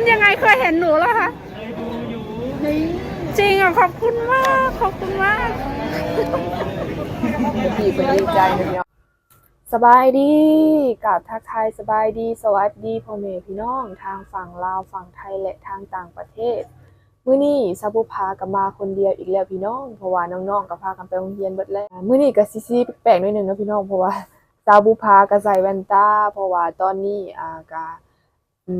คุณยังไงเคยเห็นหนูแล้วคะจริงอะขอบคุณมากขอบคุณมากพี่คนดีใจนะพี่น้องสบายดีกับทักทายสบายดี สวัสดีพ่อแม่พี่น้อง ทางฝั่งลาวฝั่งไทยและทางต่างประเทศมื้อนี้ซาบุพากับมาคนเดียวอีกแล้วพี่น้องเพราะว่าน้องๆก็พากันไปโรงเรียนเบิดแล้วมื้อนี้ก็ซิๆแปลกๆหน่อยหนึงนะพี่น้องเพราะว่าซาบุพาก็ใส่แว่นตาเพราะว่าตอนนี้อ่าก็อื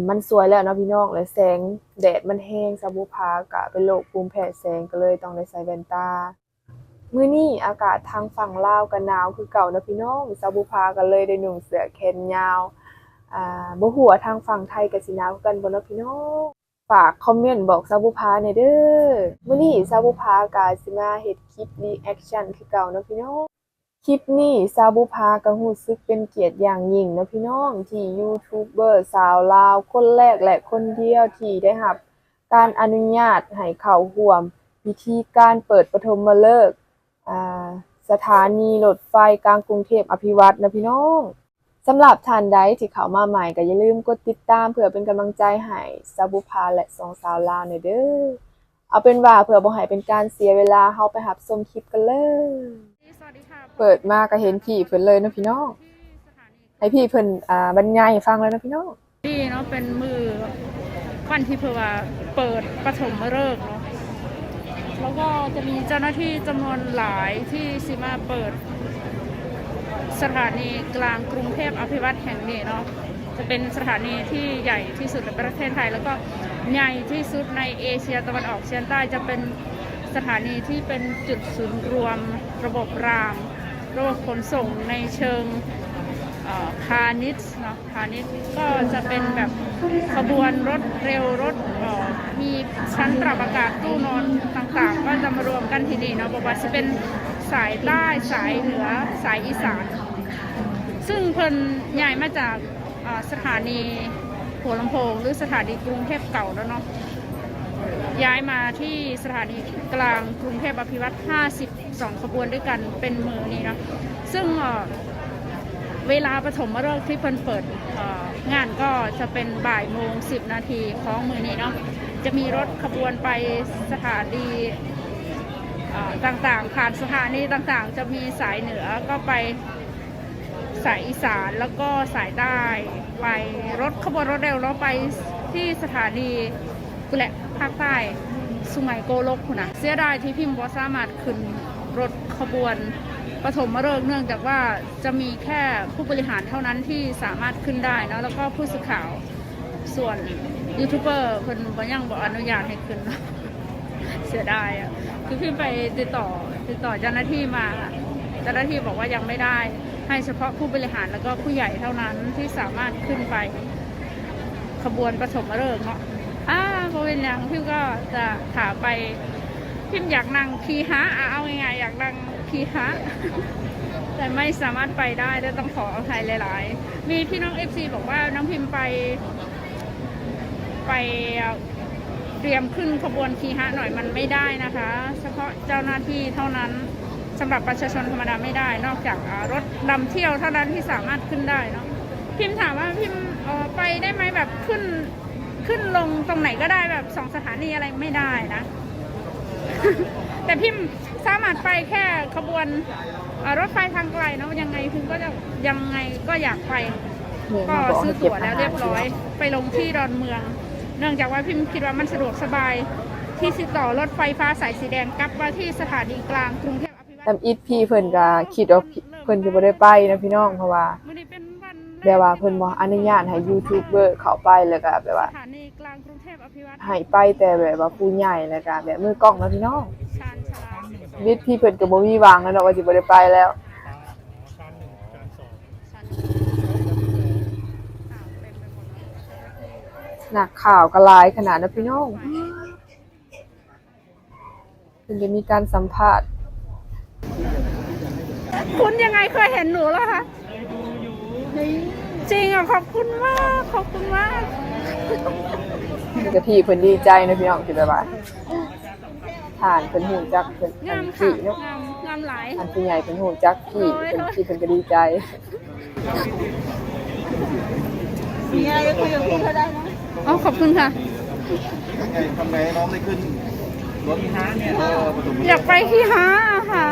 มันสวยแล้วเนาะพี่น้องและแสงแดดมันแห้งซาบุพาก็เป็นโรคภูมิแพ้แสงก็เลยต้องได้ใส่แว่นตามื้อนี้อากาศทางฝั่งลาวก็หนาวคือเก่านะพี่น้องซาบุพาก็เลยได้นุ่งเสื้อแขนยาวอ่าบ่ฮู้ว่าทางฝั่งไทยก็สิหนาวกันบ่เนาะพี่น้องฝากคอมเมนต์บอกซาบุพาหน่เด้อมื้อนี้ซาบุพาก็สิมาเฮ็ดคลิปรีแอคชั่นคือเก่าเนาะพี่น้อง คลิปนี้ซาบุพาก็รู้สึกเป็นเกียรติอย่างยิ่งนะพี่น้องที่ยูทูบเบอร์สาวลาวคนแรกและคนเดียวที่ได้รับการอนุญาตให้เข้าร่วมพิธีการเปิดปฐมฤกษ์อ่าสถานีรถไฟกลางกรุงเทพอภิวัตนะพี่น้องสำหรับท่านใดที่เข้ามาใหม่ก็อย่าลืมกดติดตามเพื่อเป็นกำลังใจให้ซาบุพาและสองสาวลาวหน่อยเด้อเอาเป็นว่าเพื่อบ่ให้เป็นการเสียเวลาเฮาไปหับชมคลิปกันเลย เปิดมาก็เห็นพี่เพิ่นเลยนะพี่น้องให้พี่เพิ่นอ่าบรรยายให้ฟังเลยนะพี่น้องนี่เนาะเป็นมือวันที่เพื่อว่าเปิดปฐมฤกษ์เนาะแล้วก็จะมีเจ้าหน้าที่จำนวนหลายที่สิมาเปิด สถานีกลางกรุงเทพอภิวัตแห่งนี้เนาะจะเป็นสถานีที่ใหญ่ที่สุดในประเทศไทย แล้วก็ใหญ่ที่สุดในเอเชียตะวันออกเฉียงใต้จะเป็นสถานีที่เป็นจุดศูนย์รวม ระบบราง ระบบขนส่งในเชิงพาณิชย์เนาะพาณิชย์ก็จะเป็นแบบขบวนรถเร็วรถมีชั้นปรับอากาศตู้นอนต่างๆ ก็จะมารวมกันที่นี่เนาะบอกว่าจะเป็นสายใต้สายเหนือสายอีสาน ซึ่งเพิ่นย้ายมาจากสถานีหัวลำโพงหรือสถานีกรุงเทพเก่าแล้วเนาะ ย้ายมาที่สถานีกลางกรุงเทพอภิวัตร52 ขบวนด้วยกันเป็นมือนี้นะซึ่งเวลาปฐมฤกษ์ที่เพิ่นเปิดงานก็จะเป็นบ่ายโมง 10 นาทีของมือนี้เนาะจะมีรถขบวนไปสถานีต่างๆ ผ่านสถานีต่างๆ จะมีสายเหนือก็ไปสายอีสานแล้วก็สายใต้ไปรถขบวนรถเร็วแล้วไปที่สถานี กุแหละภาคใต้สุไหงโกลกคุณนะเสียดายที่พิมพ์บอสามารถขึ้นรถขบวนปฐมฤกษ์เนื่องจากว่าจะมีแค่ผู้บริหารเท่านั้นที่สามารถขึ้นได้นะแล้วก็ผู้สื่อข่าวส่วนยูทูบเบอร์คนบยังบอกอนุญาตให้ขึ้น เสียดายอะคือพิมพ์ไปติดต่อติดต่อเจ้าหน้าที่มาเจ้าหน้าที่บอกว่ายังไม่ได้ ให้เฉพาะผู้บริหารแล้วก็ผู้ใหญ่เท่านั้นที่สามารถขึ้นไปขบวนปฐมฤกษ์เนาะ อ่าเป็นอย่างพิมก็จะถามไป พิมอยากนั่งพีฮะเอาง่ายๆอยากนั่งพีฮะแต่ไม่สามารถไปได้และต้องขออภัยหลาย ๆ มีพี่น้องเอฟซีบอกว่าน้องพิมไป ไปเตรียมขึ้นขบวนคีฮะหน่อยมันไม่ได้นะคะ เฉพาะเจ้าหน้าที่เท่านั้นสำหรับประชาชนธรรมดาไม่ได้ นอกจากรถนำเที่ยวเท่านั้นที่สามารถขึ้นได้เนาะพิมถามว่าพิมไปได้ไหมแบบขึ้น ขึ้นลงตรงไหนก็ได้แบบสองสถานีอะไรไม่ได้นะ แต่พิมสามารถไปแค่ขบวนเอ่อรถไฟทางไกลเนาะยังไงพิมก็จะยังไงก็อยากไป ก็ซื้อตั๋วแล้วเรียบร้อย ไปลงที่ดอนเมือง เนื่องจากว่าพิมคิดว่ามันสะดวกสบายที่สิต่อรถไฟฟ้าสายสีแดงกลับมาที่สถานีกลางกรุงเทพอภิวัตตามอีทพี่เพิ่นก็คิดว่าพี่เพิ่นสิบ่ได้ไปนะพี่น้องเพราะว่า แบบว่าเพิ่นบ่อนุญาตให้ยูทูบเบอร์เข้าไปแล้วก็แบบว่าสถานีกลางกรุงเทพอภิวัตให้ไปแต่แบบว่าผู้ใหญ่แล้วก็แบบมือกล้องนะพี่น้องชานชาลาวิทย์พี่เพิ่นก็บ่มีวางแล้วเนาะว่าสิบ่ได้ไปแล้วชานอ่าวเต็มไปหมดเลยนักข่าวก็หลายขนาดนะพี่น้องเพิ่นจะมีการสัมภาษณ์ คุณยังไงเคยเห็นหนูแล้วคะ จริงอะขอบคุณมากขอบคุณมากกะพี่เพิ่นดีใจนะพี่น้องที่แบบว่าทานเพิ่นฮู้จักเพิ่นงามพี่ค่ะเนาะงามงามหลายท่านผู้ใหญ่เพิ่นฮู้จักพี่โอ้ยเพิ่นพี่เพิ่นก็ดีใจ มีอะไรก็คุยกับพี่เขาได้นะอ๋อขอบคุณค่ะทำไงทำไงให้น้องได้ขึ้นรถฮะเนี่ยเออประถมอยากไปที่ฮาอะค่ะ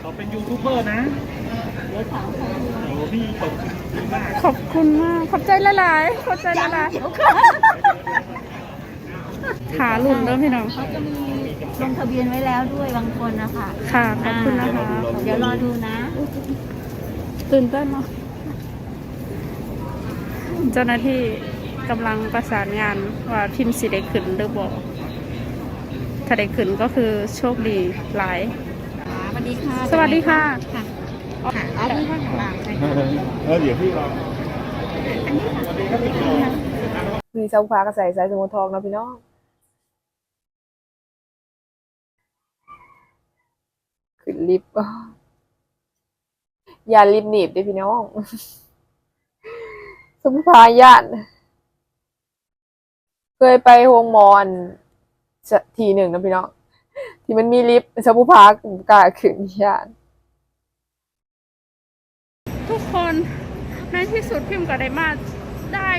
เขาเป็นยูทูบเบอร์นะโอ้โหพี่ขอบคุณมาก ขอบคุณมาก ขอบใจหลายๆขอบใจหลายๆขาหลุนแล้วพี่น้อง เขาจะมีลงทะเบียนไว้แล้วด้วยบางคนนะคะค่ะ ขอบคุณนะคะ เดี๋ยวรอดูนะ ตื่นเต้นเนาะ เจ้าหน้าที่กำลังประสานงานว่าพิมพ์สิได้ขึ้นหรือบ่ถ้าได้ขึ้นก็คือโชคดีหลาย สวัสดีค่ะ สวัสดีค่ะ ค่ะค่ะอันนี้ข้างหลังเลยเออเดี๋ยวพี่รอมีเสาฟ้ากระใส่สายสมุทรทองนะพี่น้องขึ้นลิฟต์ก็อย่าลิฟต์หนีบด้อพี่น้องสมุพาญาติเคยไปโฮงมอนทีหนึ่งนะพี่น้องที่มันมีลิฟต์สมุพากล้าขึ้นญาติ ทุกคนในที่สุดพิมพ์กับไดมาได้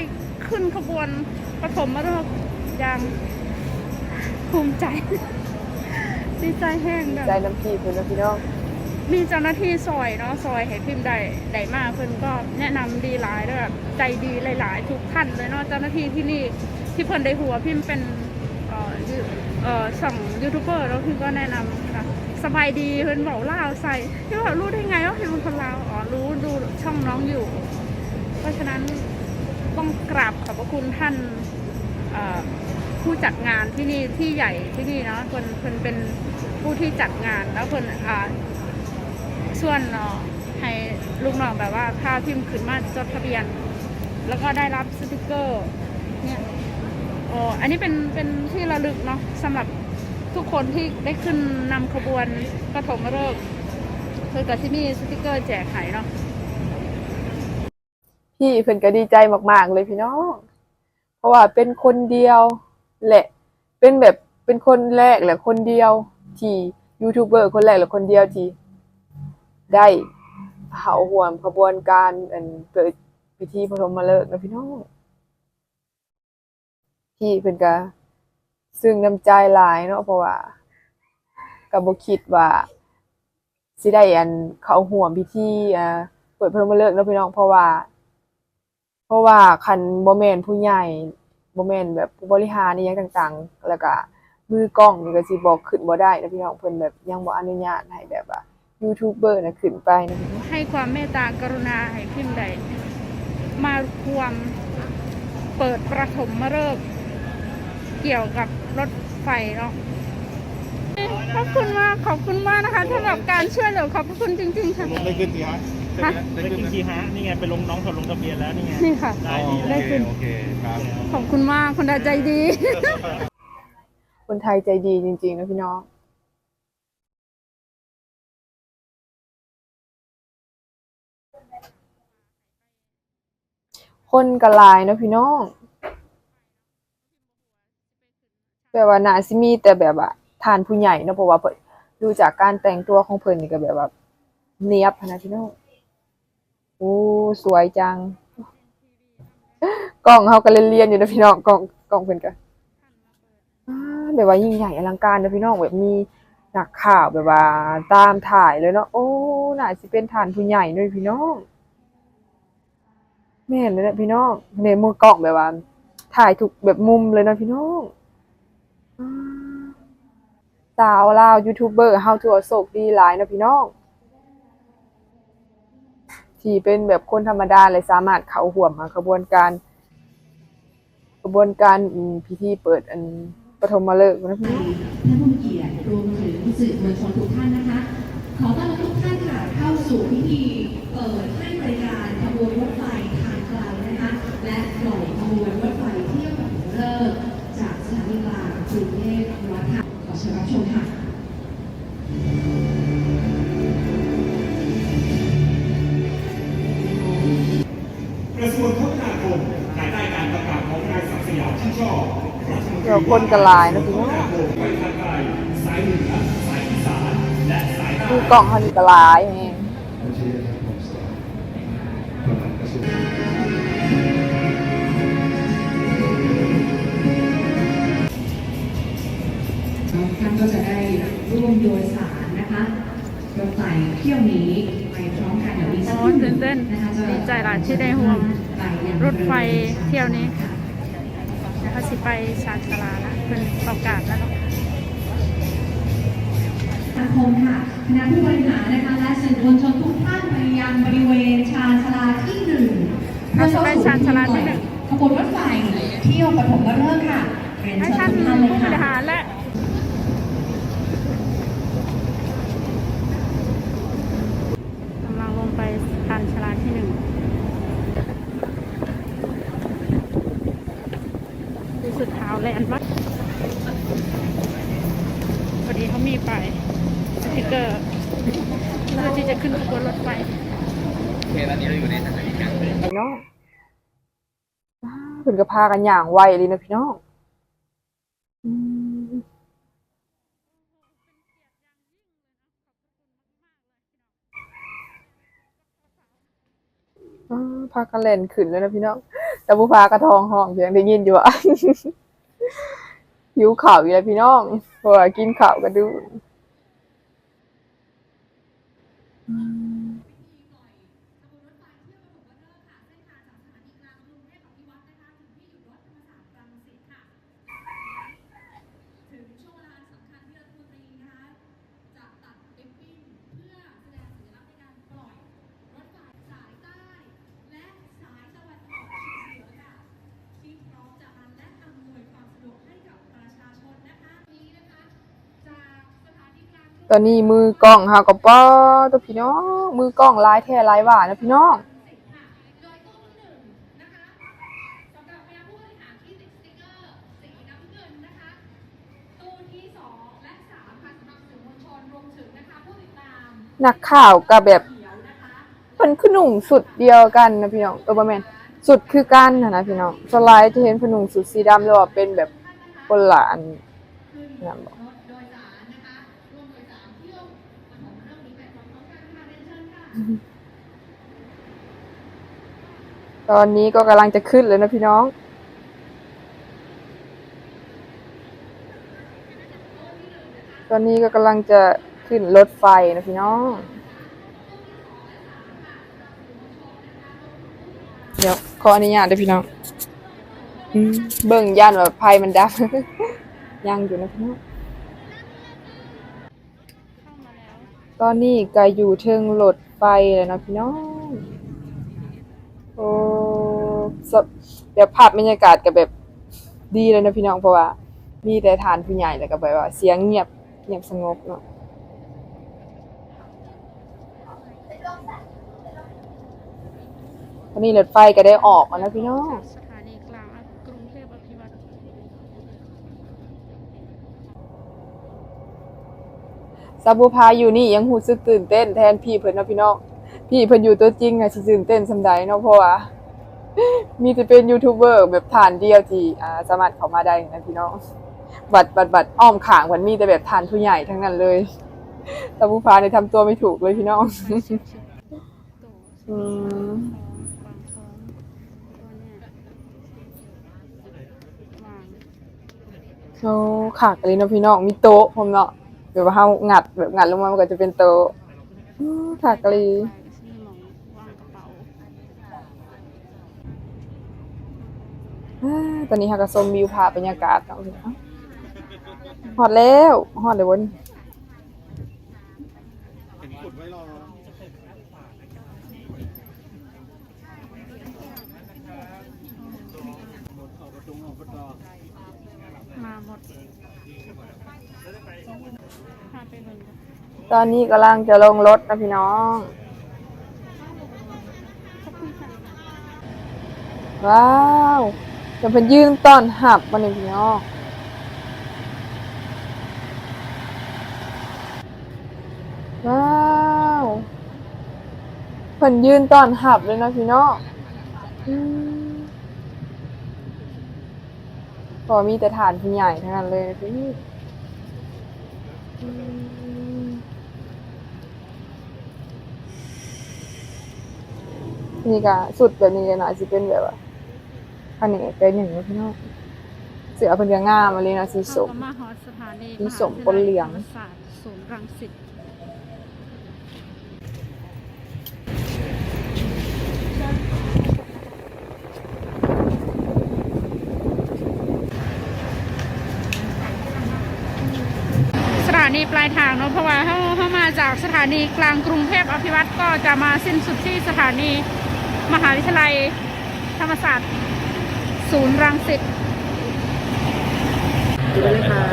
ขึ้นขบวนปฐมฤกษ์อย่างภูมิใจดีใจแห้งแบบใจน้ำพี่เพื่อนนะพี่น้องมีเจ้าหน้าที่ซอยเนาะซอยให้พิมพ์ได้ได้มากเพิ่นก็แนะนำดีหลายด้วยแบบใจดีหลาย ๆ ทุกท่านเลยเนาะเจ้าหน้าที่ที่นี่ที่เพิ่นได้หัวพิมพ์เป็นเอ่อยูเอ่อช่องยูทูบเบอร์แล้วพิมพ์ก็แนะนำค่ะ สบายดีเพิ่นบอกลาวใส่พี่ว่ารู้ได้ไงว่าพิมพ์เป็นคนลาวอ๋อรู้ดูช่องน้องอยู่ เพราะฉะนั้นต้องกราบขอบพระคุณท่านผู้จัดงานที่นี่ที่ใหญ่ที่นี่เนาะเพิ่นเพิ่นเป็นผู้ที่จัดงานแล้วเพิ่นอ่าส่วนเนาะให้ลูกน้องแบบว่าพาพิมพ์ขึ้นมาจดทะเบียน แล้วก็ได้รับสติกเกอร์เนี่ยโอ้อันนี้เป็นเป็นที่ระลึกเนาะสำหรับ ทุกคนที่ได้ขึ้นนำขบวนปฐมฤกษ์คือกับที่มีสติกเกอร์แจกไขเนาะพี่เพิ่นก็ดีใจมากๆเลยพี่น้อง เพราะว่าเป็นคนเดียวแหละ เป็นแบบเป็นคนแรกแหละคนเดียวที่ยูทูบเบอร์คนแรกและคนเดียวที่ได้เขาห่วมขบวนการอันเปิดพิธีปฐมฤกษ์นะพี่น้อง พี่เพิ่นก็ ซึ่งน้ำใจหลายเนาะเพราะว่าก็บ่คิดว่าสิได้อันเขาห่วมพิธีอ่าเปิดพรหมฤกษ์เนาะพี่น้องเพราะว่า เพราะว่าคันบ่แมนผู้ใหญ่บ่แมนแบบผู้บริหารนี่ยังต่างๆ แล้วก็มือกล้องนี่ก็สิบอกขึ้นบ่ได้นะพี่น้องเพิ่นแบบยังบ่อนุญาตให้แบบว่ายูทูบเบอร์นะขึ้นไปนะให้ความเมตตากรุณาให้พิมพ์ได้มาควมเปิดประถมฤกษ์ เกี่ยวกับรถไฟเนาะขอบคุณมากขอบคุณมากนะคะสำหรับการช่วยเหลือขอบพระคุณจริงๆค่ะลงได้ขึ้นสิฮะฮะได้ได้ขึ้นกินนะทีฮะนี่ไงไปลงน้องเขาลงทะเบียนแล้วนี่ไงนี่ค่ะได้อ๋อดีโอได้เคขึ้นโอเคครับขอบคุณมากคุณดาใจดี คนไทยใจดีจริงๆนะพี่น้องคนก็หลายเนาะพี่น้อง แบบว่าน่าสิมีแต่แบบว่าทานผู้ใหญ่เนาะเพราะว่าดูจากการแต่งตัวของเพิ่นนี่ก็แบบว่าเนียบนะพี่น้องโอ้สวยจังกล้องเฮาก็เรียนๆอยู่นะพี่น้องกล้องกล้องเพิ่นก็อ่าแบบว่ายิ่งใหญ่อลังการนะพี่น้องแบบมีนักข่าวแบบว่า ตามถ่ายเลยเนาะโอ้น่าสิเป็นฐานผู้ใหญ่ด้วยพี่น้องแม่นเลยนะพี่น้องในมือกล้องแบบว่า ถ่ายถูกแบบมุมเลยนะพี่น้อง อ่าสาวลาวยูทูบเบอร์เฮาทัวโศกดีหลายนะพี่น้อง ที่เป็นแบบคนธรรมดาเลยสามารถเข้าห่วมหาขบวนการกระบวนการอืมพิธีเปิดอันปฐมฤกษ์นะพี่ท่านผู้มีเกียรติรวมถึงสื่อมวลชนทุกท่านนะคะ ขอต้อนรับทุกท่านค่ะเข้าสู่พิธีเปิดให้บริการขบวนรถไฟทางไกลนะคะ และปล่อยขบวนรถไฟเที่ยวกับเลิกจากสถานีกลาง กรุงเทพวัฒน์ขอเชิญรับชมค่ะกระทรวงคมนาคมภายใต้การประกาศของนายศักดิ์สยามชิดชอบรัฐมนตรีเดี๋ยวคนกระลายนะพี่น้องไปทางใต้สายเหนือสายอีสานและสายใต้คือกล่องเขานี่กระลายแฮ งร่วมโดยสารนะคะรถไฟเที่ยวนี้ไปพร้อมกันเดี๋ยวอีกสักอ๋คอรู่หตื่นึ่นงเต้นนะคะจะดีใจหลายที่ได้ห่วงไปยังรถไฟเที่ยวนี้เขาสิไปชาญชาลานะเป็นประกาศแล้วเนาะสังคมค่ะคณะผู้บริหารนะคะและสื่อมวลชนทุกท่านไปยังบริเวณชานชาลาที่หนึ่งเราจะไปชานชาลาที่หนึ่งขบวนรถไฟเที่ยวปฐมฤกษ์ค่ะเรียนให้เชิญท่านทุกผู้ท่านเลยบริค่ะ หารและกำลังลงไปชานชาลาที่หนึ่งรู้สึกเท้าแลนด์วะพอดีเขามีไปายสติกเกอร์เพื่อที่จะขึ้นขบวนรถไฟ พี่น้องอ้าวเพิ่นก็พากันอย่างไวเลยนะพี่น้องอือพากันเล่นขึ้นแล้วนะพี่น้อง แต่ผู้พากระทองห้องเพียงได้ยินอยู่อะหิวข่าวอยู่แล้วพี่น้องเพราะว่ากินข่าวกันดู อืม อนนี้มือกล้องหาก็ป้อตัวพี่น้อง มือกล้องลายแท้ลายหวานนะพี่น้องนักข่าวกับแบบเป็นขนุ่งสุดเดียวกันนะพี่น้องเออประมาณสุดคือกันนะนะพี่น้องสไลด์เห็นขนุ่งสุดสีดำแล้วว่าเป็นแบบคนละอันนั่นบอก ตอนนี้ก็กำลังจะขึ้นแล้วนะพี่น้อง ตอนนี้ก็กำลังจะขึ้นรถไฟนะพี่น้อง เดี๋ยวขออนุญาตด้วยพี่น้องอืมเบิ่งย่านแบบไฟมันดับ ยังอยู่นะพี่น้อง ตอนนี้ก็อยู่เทิงรถไฟแล้วนะพี่น้องโอ้สบแบบภาพบรรยากาศกับแบบดีเลยนะพี่น้องเพราะว่า มีแต่ฐานผู้ใหญ่แล้วก็แบบว่า เสียงเงียบเงียบสงบเนาะตอนนี้รถไฟก็ได้ออกแล้วพี่น้อง สถานีกลางกรุงเทพอภิวัตร ซาบูพาอยู่นี่ยังหูสึกตื่นเต้นแทนพี่เพิ่นเนาะพี่น้องพี่เพิ่นอยู่ตัวจริงอะสิตื่นเต้นสำใดเนาะเพราะว่ามีแต่เป็นยูทูบเบอร์แบบฐานเดียวที่อ่าสามารถเข้ามาได้นะพี่น้องบัตรบัตรบัตรอ้อมขางมันมีแต่แบบฐานผู้ใหญ่ทั้งนั้นเลยซาบูพาเนี่ยทำตัวไม่ถูกเลยพี่น้องอืมเนี่ยวางโอ้ขากเลยเนาะพี่น้องมีโต๊ะผมเนาะ แบบว่าเฮางัดแบบงัดลงมามันก็จะเป็นโตถักลีตอนนี้ฮาก็ชมวิวภาพบรรยากาศเอาะพี่น้องฮอดแล้วฮอดเลยวันนี้ดไว้รอ มาหมดพาไปเบิ่งกัน ตอนนี้กำลังจะลงรถนะพี่น้อง ว้าวจะเป็นยืนต้อนหับมาเนี่ยพี่น้องว้าวเพิ่นยืนต้อนหับเลยนะพี่น้องอืมพอมีแต่ฐานพี่ใหญ่ทั้งนั้นเลยนะพี่ นี่ก็สุดแบบนี้เลยนะสิเป็นแบบว่าอันนี้เป็นอย่างนี้พี่น้องสสือเพิ่นก็งามมาเลยนะสีสมเข้ามาฮอดสถานีสีส้มปนเหลืองมหาวิทยาลัยธรรมศาสตร์ศูนย์รังสิต นีปลายทางเนาะเพราะว่าเขาเขามาจากสถานีกลางกรุงเทพอภิวัตรก็จะมาสิ้นสุดที่สถานีมหาวิทยาลัยธรรมศาสตร์ ศูนย์รังสิต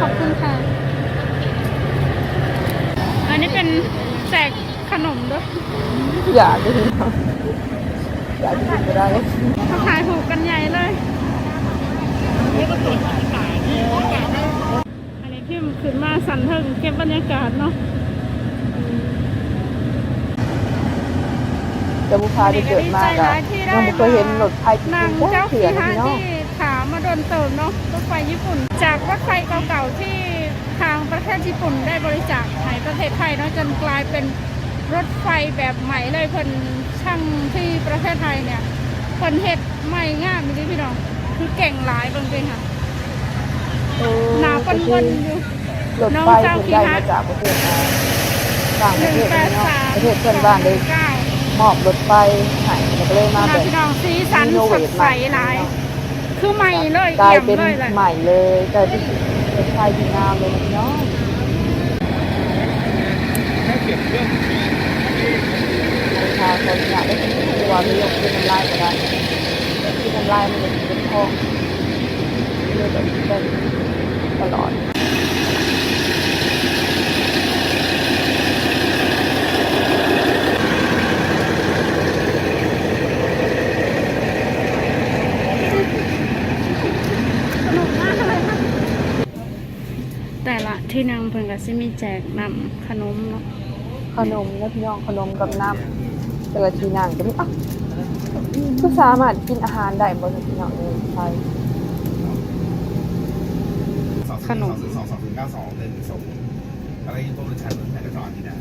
ขอบคุณค่ะ อันนี้เป็นแจกขนมด้วย อยากจะกินอยากจะกินก็ได้เขาขายถูกกันใหญ่เลย อันนี้พี่มันขึ้นมาสันเทิงเก็บบรรยากาศเนาะแต่บุพาได้เกิดมาก็ยังบ่เคยเห็นรถไฟจรินางงๆเจ้าเถื่คีอนฮะพี่น้องที่ขามาโดนเติมเนาะรถไฟญี่ปุ่น จากรถไฟเก่าๆที่ทางประเทศญี่ปุ่นได้บริจาคให้ประเทศไทยเนาะจนกลายเป็นรถไฟแบบใหม่เลยเพิ่นช่างที่ประเทศไทยเนี่ยเพิ่นเฮ็ดใหม่งามจริงๆพี่น้องคือเก่งหลายเบิ่งเป็นค่ะเออ หนาเปิ้นเปิ้นอยู่ รถไฟเพิ่นได้มาจากประเทศอ่าต่างหประนึ่งเทศแปพี่น้องดสามประเทศเพื่อนบ้านได้เก้ามอบรถไฟให้แล้วก็เลยมาแบบ พี่น้องสีสันรีโนสเวดทใสใหม่หลาย คือใหม่เลยกลายเอี่ยมเป็นเลยแหละ ใหม่เลยกลายเป็นรถไฟที่งามเลยนะพี่น้องประชาชนอยากได้กินตัวมียกขึ้นน้ำลายก็ได้ที่น้ำลายมันจะเป็นทอง เลยแบบเป็นตลอดแต่ละที่นางเพิ่นก็สิมีแจกนำขนมเนาะขนมนะพี่น้องขนมกับน้ำแต่ละทีนั่งก็มีอะก็สามารถกินอาหารได้บนพี่น้องเลยไป ขนม สองสองศูนย์เก้าสองหนึ่งส่งอะไรพวกรถชันรถชันก็จอดที่นั่น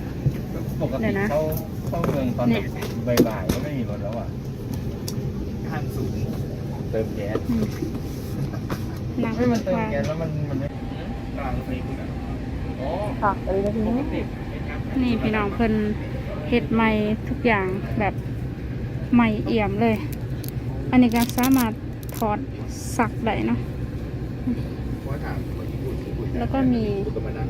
ปกติเข้าเข้าเมืองตอนแบบบ่ายๆก็ไม่มีรถแล้วอะ ห้างสูงเติมแก๊สนางไม่มันเติมแก๊สแล้วมันมันไม่กลางซีคุณอะอ๋อผักอะไรนะพี่ปน้องกตินี่พี่น้องเพิ่นเฮ็ดใหม่ทุกอย่างแบบใหม่เอี่ยมเลย อันนี้ก็สามารถถอดสักได้เนาะ เพราะว่าถาม แล้วก็มีญี่ปุ่นก็มานั่ง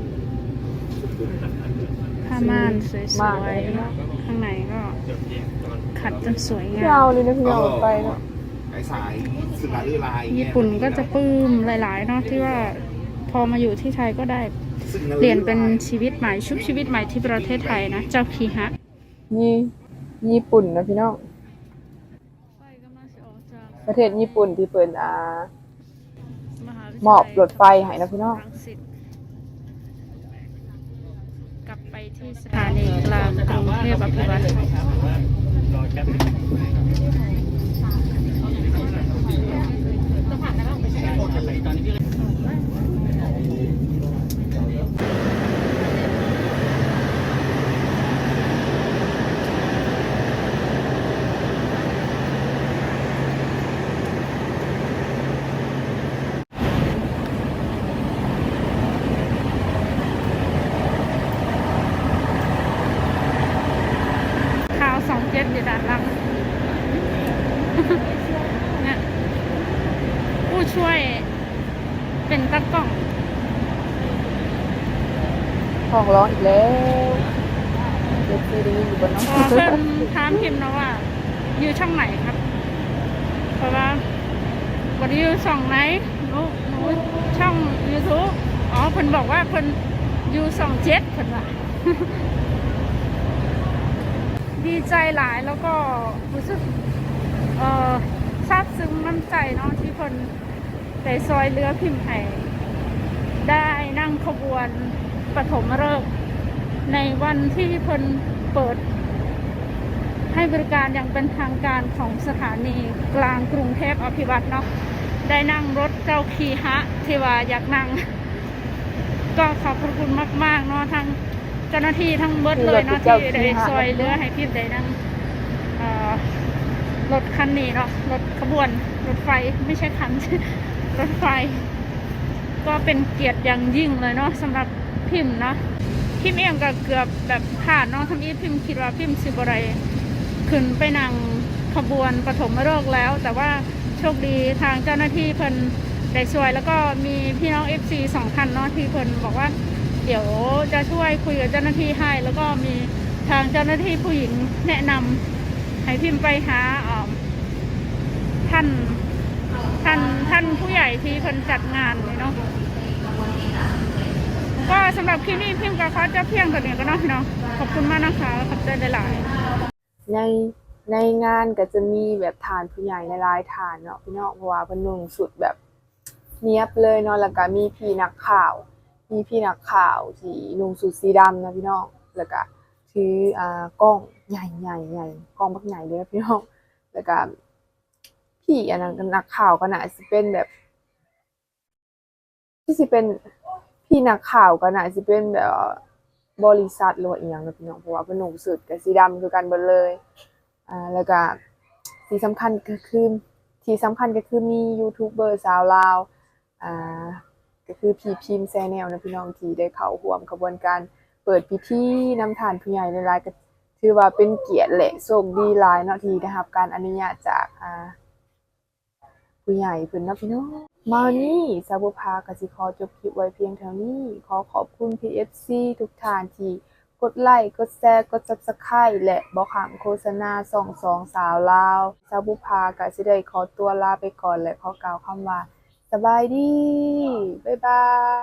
ผ้าม่านสวยๆเนาะข้างในก็ขัดจนสวยงายาวมเลยนะพี่น้องไปเนาะไอ้สายสุราลือลายญี่ปุ่นก็จะปลื้มหลาย ๆ เนาะที่ว่าพอมาอยู่ที่ไทยก็ได้ซึ่งเปลี่ยนเป็นชีวิตใหม่ชุบชีวิตใหม่ที่ประเทศไทยนะเจ้าคีฮะยี่ญี่ปุ่นนะพี่น้องประเทศญี่ปุ่นที่เปิดอ่า หมอบรถไฟหายนะพี่น้องกลับไปที่สถานีกลางกรุงเทพอภิวัตรรอแก๊ส ข่าวสองเจ็ดอยู่ด้านหลัง เนี่ยผู้ช่วยเป็นตากล้อง ข องร้องอีกแล้วเด็กซีดีอยู่บนน้องเพิ่นถามพิมพ์นะว่า อยู่ช่องไหนครับ เพราะว่าวันนี้อยู่ช่องไหนหนูหนูช่องยูทูบอ๋อเพิ่นบอกว่าเพิ่นอยู่ช่องเจ็ดเพิ่นว่าดีใจหลายแล้วก็รู้สึกเอ่อซาบซึ้งน้ำใจเนาะที่เพิ่นได้ซอยเรือพิมพ์ไห้ได้นั่งขบวน ปฐมฤกษ์ในวันที่เพิ่นเปิด ให้บริการอย่างเป็นทางการของสถานีกลางกรุงเทพอภิวัตรเนาะได้นั่งรถเจ้าคีฮะที่ว่าอยากนั่ง ก็ขอบพระคุณมาก ๆ เนาะทั้งเจ้าหน้าที่ทั้งเบิดเลยเนาะที่ได้ซอยเรือให้พี่ได้นั่งเอ่อรถคันนี้เนาะรถขบวนรถไฟไม่ใช่คันรถไฟ ก็เป็นเกียรติอย่างยิ่งเลยเนาะสำหรับ พิมพ์เนะพิมพ์เองก็เกือบแบบผ่านเนาะทำอีพิมพ์คิดว่าพิมพ์สิบอะไรขึ้นไปนั่งขบวนปฐมฤกษ์แล้ว แต่ว่าโชคดีทางเจ้าหน้าที่เพิ่นได้ช่วย แล้วก็มีพี่น้อง FC สองท่านเนาะที่เพิ่นบอกว่า เดี๋ยวจะช่วยคุยกับเจ้าหน้าที่ให้ แล้วก็มีทางเจ้าหน้าที่ผู้หญิงแนะนำให้พิมพ์ไปหาท่านท่านท่านผู้ใหญ่ที่เพิ่นจัดงานเนาะ ก็สำหรับคลิปนี้พิมพ์กับเขาจะเพียงตัวนี้ก็เนาะพี่น้องขอบคุณมากนะคะขอบใจหลายๆในในงานก็จะมีแบบฐานผู้ใหญ่หลายๆฐานเนาะพี่น้องเพราะว่าพนุ่งสุดแบบเนียบเลยเนาะแล้วก็มีพี่นักข่าว มีพี่นักข่าวที่นุ่งสุดสีดำนะพี่น้องแล้วก็ถืออ่ากล้องใหญ่ใหญ่ใหญ่กล้องบักใหญ่เลยนะพี่น้องแล้วก็พี่อันนั้นก็นักข่าวก็น่าสิเป็นแบบ ที่สิเป็น พี่นักข่าวก็น่าสิเป็นแบบบริษัทหรือว่าอีหยังนะพี่น้องเพราะว่าเพิ่นนุ่งสุดกับสีดำคือกันเบิดเลยอ่าแล้วก็ที่สำคัญก็คือที่สำคัญก็คือมียูทูบเบอร์สาวลาวอ่าก็คือพี่พิมพ์แซแนลนะพี่น้องที่ได้เข้าร่วมกระบวนการเปิดพิธีนำทานผู้ใหญ่หลายๆก็ถือว่าเป็นเกียรติแหละโชคดีหลายเนาะที่ได้รับการอนุญาตจากอ่า ผู้ใหญ่เพิ่นเนาะพี่น้องมานี่สาวบุภาก็สิขอจบคลิปไว้เพียงเท่านี้ ขอขอบคุณ PFC ทุกท่านที่กดไลค์กดแชร์กด Subscribe และบอกขามโฆษณาส่องสองสาวลาวสาวบุภากะสิได้ขอตัวลาไปก่อนและขอกล่าวคำว่า สบายดี บ๊ายบาย